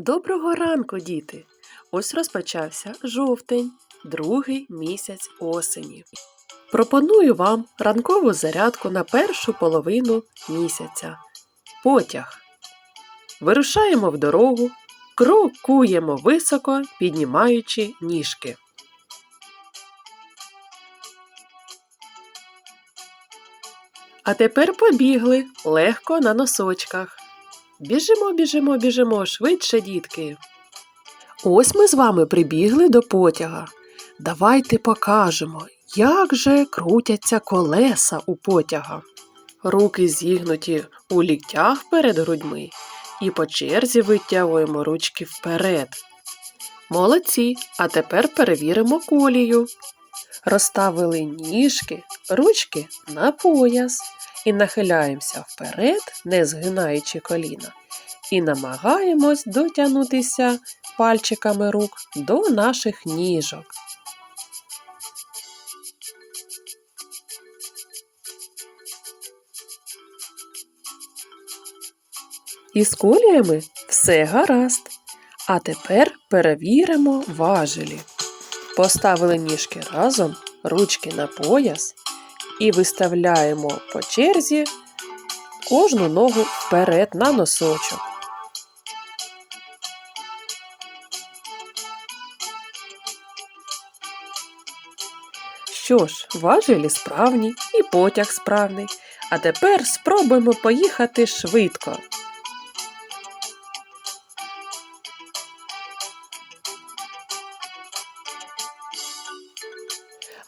Доброго ранку, діти! Ось розпочався жовтень, другий місяць осені. Пропоную вам ранкову зарядку на першу половину місяця. Потяг. Вирушаємо в дорогу, крокуємо високо, піднімаючи ніжки. А тепер побігли легко на носочках. Біжимо, біжимо, біжимо швидше, дітки. Ось ми з вами прибігли до потяга. Давайте покажемо, як же крутяться колеса у потяга. Руки зігнуті у ліктях перед грудьми і по черзі витягуємо ручки вперед. Молодці, а тепер перевіримо колію. Розставили ніжки, ручки на пояс і нахиляємося вперед, не згинаючи коліна, і намагаємось дотягнутися пальчиками рук до наших ніжок. Із коліями все гаразд. А тепер перевіримо важелі. Поставили ніжки разом, ручки на пояс і виставляємо по черзі кожну ногу вперед на носочок. Що ж, важелі справні і потяг справний. А тепер спробуємо поїхати швидко.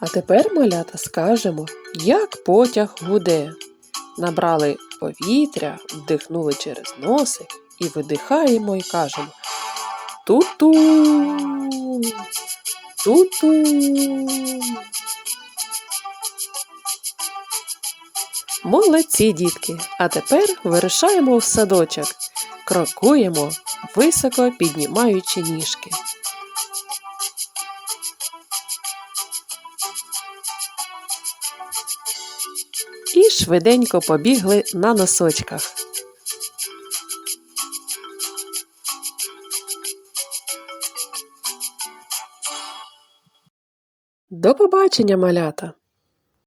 А тепер, малята, скажемо, як потяг гуде. Набрали повітря, вдихнули через носик і видихаємо і кажемо Ту-ту. Ту-ту. Молодці, дітки! А тепер вирушаємо в садочок. Крокуємо, високо піднімаючи ніжки. І швиденько побігли на носочках. До побачення, малята!